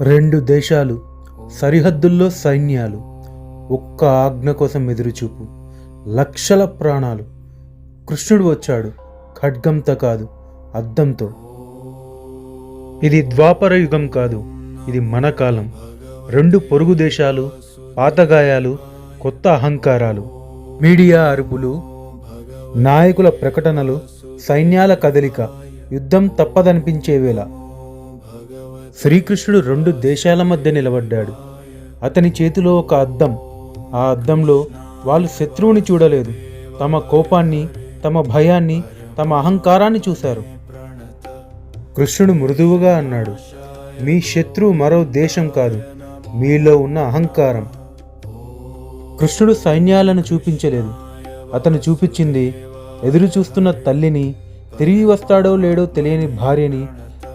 రెండు దేశాలు సరిహద్దుల్లో సైన్యాలు ఒక్క ఆజ్ఞ కోసం ఎదురుచూపు. లక్షల ప్రాణాలు. కృష్ణుడు వచ్చాడు ఖడ్గంతో కాదు అద్దంతో. ఇది ద్వాపర యుగం కాదు ఇది మన కాలం. రెండు పొరుగు దేశాలు పాతగాయాలు కొత్త అహంకారాలు. మీడియా అరుపులు నాయకుల ప్రకటనలు సైన్యాల కదలిక యుద్ధం తప్పదనిపించే వేళ. శ్రీకృష్ణుడు రెండు దేశాల మధ్య నిలబడ్డాడు. అతని చేతిలో ఒక అద్దం. ఆ అద్దంలో వాళ్ళు శత్రువుని చూడలేదు. తమ కోపాన్ని తమ భయాన్ని తమ అహంకారాన్ని చూశారు. కృష్ణుడు మృదువుగా అన్నాడు మీ శత్రువు మరో దేశం కాదు మీలో ఉన్న అహంకారం. కృష్ణుడు సైన్యాలను చూపించలేదు. అతను చూపించింది ఎదురు చూస్తున్న తల్లిని తిరిగి వస్తాడో లేడో తెలియని భార్యని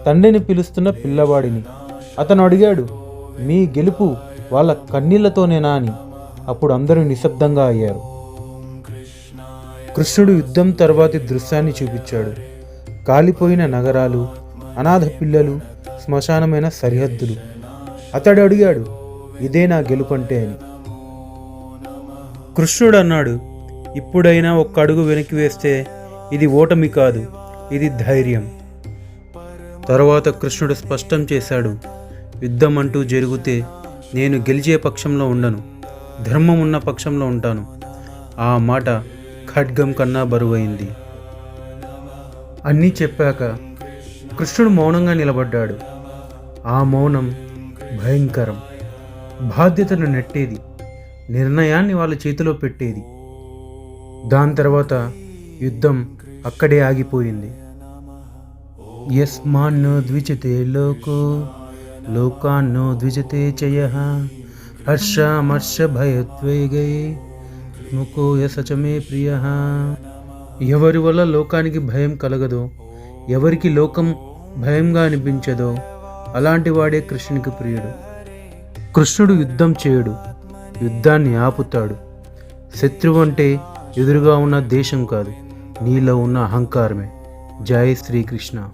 తండ్రిని పిలుస్తున్న పిల్లవాడిని. అతను అడిగాడు మీ గెలుపు వాళ్ళ కన్నీళ్ళతోనేనా అని అప్పుడు అందరూ నిశ్శబ్దంగా అయ్యారు. కృష్ణుడు యుద్ధం తర్వాతి దృశ్యాన్ని చూపించాడు. కాలిపోయిన నగరాలు అనాథ పిల్లలు శ్మశానమైన సరిహద్దులు. అతడు అడిగాడు ఇదే నా గెలుపంటే అని. కృష్ణుడు అన్నాడు ఇప్పుడైనా ఒక్క అడుగు వెనక్కి వేస్తే ఇది ఓటమి కాదు ఇది ధైర్యం. తర్వాత కృష్ణుడు స్పష్టం చేశాడు యుద్ధం అంటూ జరిగితే నేను గెలిచే పక్షంలో ఉండను ధర్మం ఉన్న పక్షంలో ఉంటాను. ఆ మాట ఖడ్గం కన్నా బరువైంది. అన్నీ చెప్పాక కృష్ణుడు మౌనంగా నిలబడ్డాడు. ఆ మౌనం భయంకరం. బాధ్యతను నెట్టేది నిర్ణయాన్ని వాళ్ళ చేతిలో పెట్టేది. దాని తర్వాత యుద్ధం అక్కడే ఆగిపోయింది. యస్మాన్నో ద్విజతే లోకో లోకాన్నో ద్విజతే చయ హర్షమర్ష భయద్వేగై ముకో యసచమే ప్రియ ఎవరి వల్ల లోకానికి భయం కలగదో ఎవరికి లోకం భయంగా అనిపించదో అలాంటి వాడే కృష్ణునికి ప్రియుడు. కృష్ణుడు యుద్ధం చేయడు యుద్ధాన్ని ఆపుతాడు. శత్రువు అంటే ఎదురుగా ఉన్న దేశం కాదు నీలో ఉన్న అహంకారమే. జై శ్రీకృష్ణ.